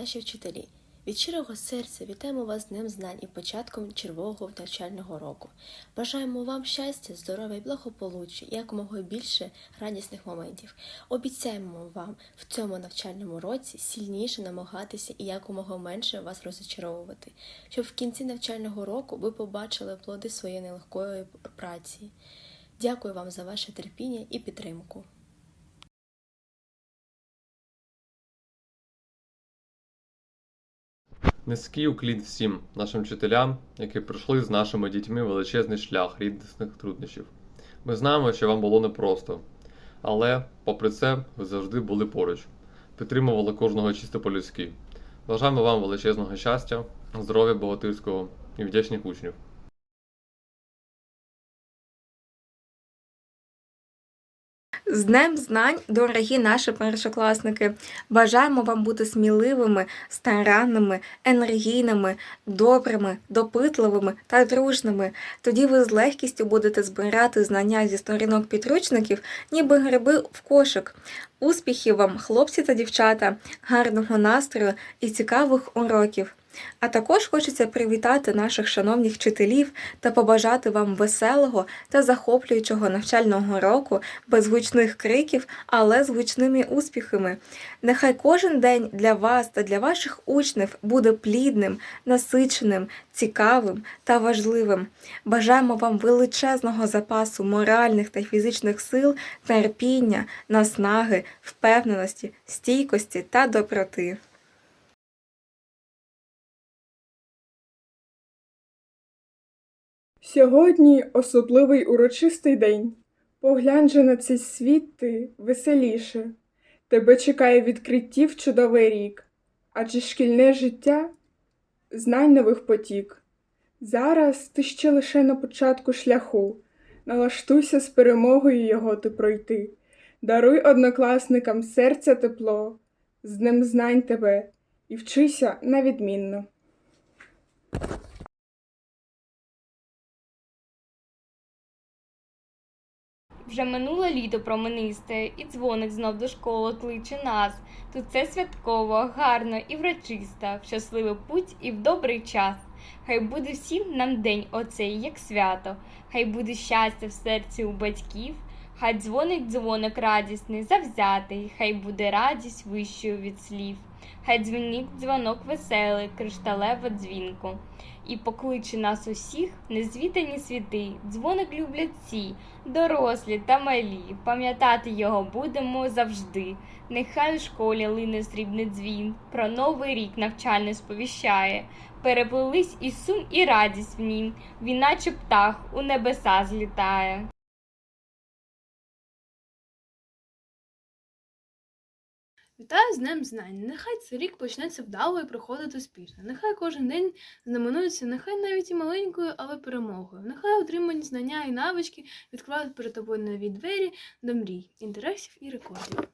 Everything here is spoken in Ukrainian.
наші вчителі. Від щирого серця вітаємо вас з Днем знань і початком червового навчального року. Бажаємо вам щастя, здоров'я і благополуччя, якомога більше радісних моментів. Обіцяємо вам в цьому навчальному році сильніше намагатися і якомога менше вас розочаровувати, щоб в кінці навчального року ви побачили плоди своєї нелегкої праці. Дякую вам за ваше терпіння і підтримку. Низький уклін всім нашим вчителям, які пройшли з нашими дітьми величезний шлях рідних труднощів. Ми знаємо, що вам було непросто, але, попри це, ви завжди були поруч, підтримували кожного чисто по-людськи. Бажаємо вам величезного щастя, здоров'я богатирського і вдячних учнів. З Днем знань, дорогі наші першокласники! Бажаємо вам бути сміливими, старанними, енергійними, добрими, допитливими та дружними. Тоді ви з легкістю будете збирати знання зі сторінок підручників, ніби гриби в кошик. Успіхів вам, хлопці та дівчата, гарного настрою і цікавих уроків! А також хочеться привітати наших шановних вчителів та побажати вам веселого та захоплюючого навчального року без гучних криків, але з гучними успіхами. Нехай кожен день для вас та для ваших учнів буде плідним, насиченим, цікавим та важливим. Бажаємо вам величезного запасу моральних та фізичних сил, терпіння, наснаги, впевненості, стійкості та доброти. Сьогодні особливий урочистий день. Поглянь же на цей світ ти веселіше. Тебе чекає відкриттів чудовий рік, адже шкільне життя знань нових потік. Зараз ти ще лише на початку шляху, налаштуйся з перемогою його ти пройти. Даруй однокласникам серця тепло, з днем знань тебе і вчися на відмінно. Вже минуло літо променисте, і дзвоник знов до школи кличе нас. Тут це святково, гарно і врочисто, в щасливий путь і в добрий час. Хай буде всім нам день оцей, як свято, хай буде щастя в серці у батьків, хай дзвонить дзвоник радісний, завзятий, хай буде радість вищою від слів. Хай дзвенить дзвонок веселий, кришталево дзвінку. І покличе нас усіх незвідані світи. Дзвоник люблять всі, дорослі та малі. Пам'ятати його будемо завжди. Нехай у школі лине срібний дзвін, про новий рік навчальний сповіщає. Переплились і сум, і радість в нім, він наче птах у небеса злітає. Вітаю з Днем Знань! Нехай цей рік почнеться вдало і проходить успішно. Нехай кожен день знаменується, нехай навіть і маленькою, але перемогою. Нехай отримані знання і навички відкривають перед тобою нові двері до мрій, інтересів і рекордів.